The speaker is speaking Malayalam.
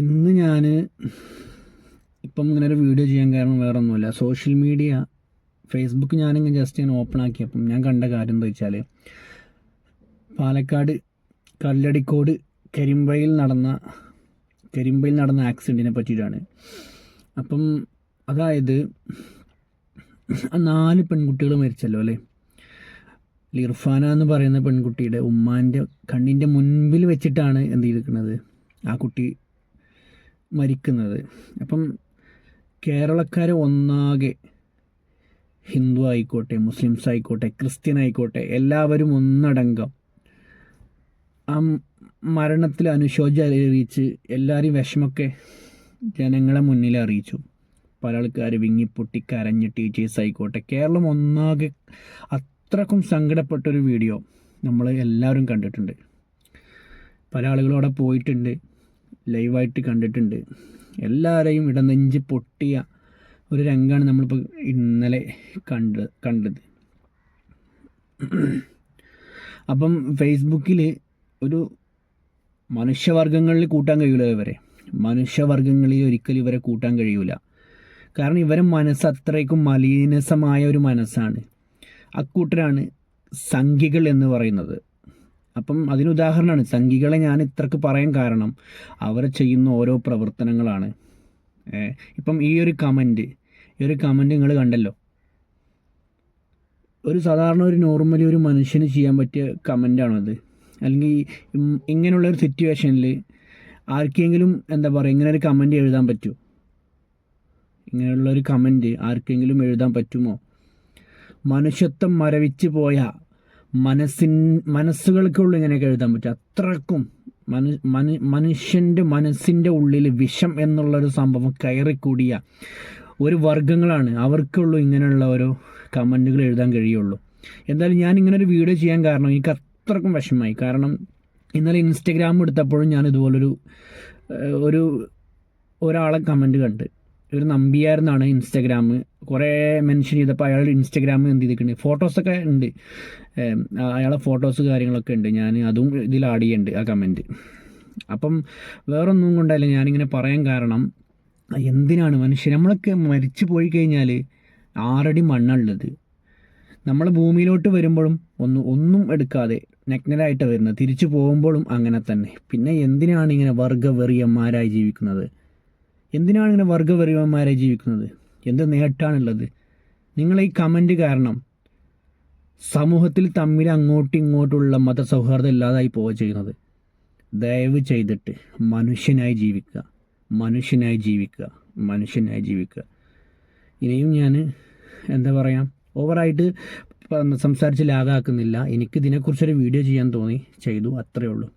ഇന്ന് ഞാൻ ഇപ്പം ഇങ്ങനെ ഒരു വീഡിയോ ചെയ്യാൻ കാരണം വേറെ ഒന്നുമില്ല സോഷ്യൽ മീഡിയ ഫേസ്ബുക്ക് ഞാനിങ്ങനെ ജസ്റ്റ് ഞാൻ ഓപ്പൺ ആക്കിയപ്പം ഞാൻ കണ്ട കാര്യം എന്താ വെച്ചാൽ പാലക്കാട് കല്ലടിക്കോട് കരിമ്പയിൽ നടന്ന കരിമ്പയിൽ നടന്ന ആക്സിഡന്റിനെ പറ്റിയിട്ടാണ്. അപ്പം അതായത് നാല് പെൺകുട്ടികൾ മരിച്ചല്ലോ അല്ലേ? ലിർഫാന എന്ന് പറയുന്ന പെൺകുട്ടിയുടെ ഉമ്മാന്റെ കണ്ണിന്റെ മുൻപിൽ വെച്ചിട്ടാണ് എന്ത് ചെയ്തിരിക്കുന്നത്? ആ കുട്ടി മരിക്കുന്നത്. അപ്പം കേരളക്കാർ ഒന്നാകെ ഹിന്ദു ആയിക്കോട്ടെ മുസ്ലിംസ് ആയിക്കോട്ടെ ക്രിസ്ത്യൻ ആയിക്കോട്ടെ എല്ലാവരും ഒന്നടങ്കം ആ മരണത്തിൽ അനുശോചനം അറിയിച്ച് എല്ലാവരും വിഷമൊക്കെ ജനങ്ങളെ മുന്നിൽ അറിയിച്ചു. പല ആൾക്കാർ വിങ്ങിപ്പൊട്ടി കരഞ്ഞ് ടീച്ചേഴ്സ് ആയിക്കോട്ടെ കേരളം ഒന്നാകെ അത്രക്കും സങ്കടപ്പെട്ടൊരു വീഡിയോ നമ്മൾ എല്ലാവരും കണ്ടിട്ടുണ്ട്. പല ആളുകളും അവിടെ പോയിട്ടുണ്ട്. ലൈവായിട്ട് കണ്ടിട്ടുണ്ട്. എല്ലാവരെയും ഇടനെഞ്ച് പൊട്ടിയ ഒരു രംഗമാണ് നമ്മളിപ്പോൾ ഇന്നലെ കണ്ട് കണ്ടത്. അപ്പം ഫേസ്ബുക്കിൽ ഒരു മനുഷ്യവർഗങ്ങളിൽ കൂട്ടാൻ കഴിയില്ല ഇവരെ. മനുഷ്യവർഗങ്ങളിൽ ഒരിക്കലും ഇവരെ കൂട്ടാൻ കഴിയൂല. കാരണം ഇവരെ മനസ്സ് അത്രയ്ക്കും മലീനസമായ ഒരു മനസ്സാണ്. അക്കൂട്ടരാണ് സംഖ്യകൾ എന്ന് പറയുന്നത്. അപ്പം അതിനുദാഹരണമാണ് സംഘികളെ ഞാൻ ഇത്രക്ക് പറയാൻ കാരണം അവർ ചെയ്യുന്ന ഓരോ പ്രവർത്തനങ്ങളാണ്. ഇപ്പം ഈ ഒരു കമന്റ് ഈ ഒരു കമന്റ് നിങ്ങൾ കണ്ടല്ലോ. ഒരു സാധാരണ ഒരു നോർമലി ഒരു മനുഷ്യന് ചെയ്യാൻ പറ്റിയ കമന്റാണോ അത്? അല്ലെങ്കിൽ ഇങ്ങനെയുള്ള ഒരു സിറ്റുവേഷനിൽ ആർക്കെങ്കിലും എന്താ പറയുക ഇങ്ങനെ ഒരു കമന്റ് എഴുതാൻ പറ്റുമോ ഇങ്ങനെയുള്ള ഒരു കമന്റ് ആർക്കെങ്കിലും എഴുതാൻ പറ്റുമോ? മനുഷ്യത്വം മരവിച്ച് പോയ മനസ്സിൻ മനസ്സുകൾക്കുള്ളിൽ ഇങ്ങനെയൊക്കെ എഴുതാൻ പറ്റും. അത്രക്കും മനു മനുഷ്യന്റെ മനസ്സിന്റെ ഉള്ളിൽ വിഷം എന്നുള്ളൊരു സംഭവം കയറിക്കൂടിയ ഒരു വർഗങ്ങളാണ് അവർക്കുള്ളൂ ഇങ്ങനെയുള്ള ഓരോ കമന്റുകൾ എഴുതാൻ കഴിയുള്ളൂ. എന്തായാലും ഞാൻ ഇങ്ങനെ ഒരു വീഡിയോ ചെയ്യാൻ കാരണം എനിക്ക് അത്രക്കും വിഷമമായി. കാരണം ഇന്നലെ ഇൻസ്റ്റഗ്രാം എടുത്തപ്പോഴും ഞാൻ ഇതുപോലൊരു ഒരു ഒരാളെ കമന്റ് കണ്ട്. ഒരു നമ്പിയായിരുന്നാണ് ഇൻസ്റ്റാഗ്രാം കുറേ മെൻഷൻ ചെയ്തപ്പോൾ അയാളുടെ ഇൻസ്റ്റഗ്രാം എന്ത് ചെയ്തിട്ടുണ്ട്? ഫോട്ടോസൊക്കെ ഉണ്ട്. അയാളെ ഫോട്ടോസ് കാര്യങ്ങളൊക്കെ ഉണ്ട്. ഞാൻ അതും ഇതിൽ ആഡ് ചെയ്യുന്നുണ്ട് ആ കമന്റ് അപ്പം വേറൊന്നും കൊണ്ടല്ല ഞാനിങ്ങനെ പറയാൻ കാരണം എന്തിനാണ് മനുഷ്യൻ? നമ്മളൊക്കെ മരിച്ചു പോയി കഴിഞ്ഞാൽ ആറടി മണ്ണുള്ളത് നമ്മൾ ഭൂമിയിലോട്ട് വരുമ്പോഴും ഒന്നും ഒന്നും എടുക്കാതെ നഗ്നരായിട്ട് വരുന്നത്. തിരിച്ചു പോകുമ്പോഴും അങ്ങനെ തന്നെ. പിന്നെ എന്തിനാണ് ഇങ്ങനെ വർഗവെറിയന്മാരായി ജീവിക്കുന്നത്? എന്തിനാണ് ഇങ്ങനെ വർഗപരിവന്മാരെ ജീവിക്കുന്നത്? എന്ത് നേട്ടാണുള്ളത്? നിങ്ങൾ ഈ കമന്റ് കാരണം സമൂഹത്തിൽ തമ്മിൽ അങ്ങോട്ടും ഇങ്ങോട്ടുള്ള മതസൗഹാർദ്ദം ഇല്ലാതായി പോവുക ചെയ്യുന്നത്. ദയവ് ചെയ്തിട്ട് മനുഷ്യനായി ജീവിക്കുക. മനുഷ്യനായി ജീവിക്കുക. മനുഷ്യനായി ജീവിക്കുക. ഇനിയും ഞാൻ എന്താ പറയുക ഓവറായിട്ട് സംസാരിച്ച് ലാഗാക്കുന്നില്ല. എനിക്ക് ഇതിനെക്കുറിച്ചൊരു വീഡിയോ ചെയ്യാൻ തോന്നി. ചെയ്തു. അത്രയേ ഉള്ളൂ.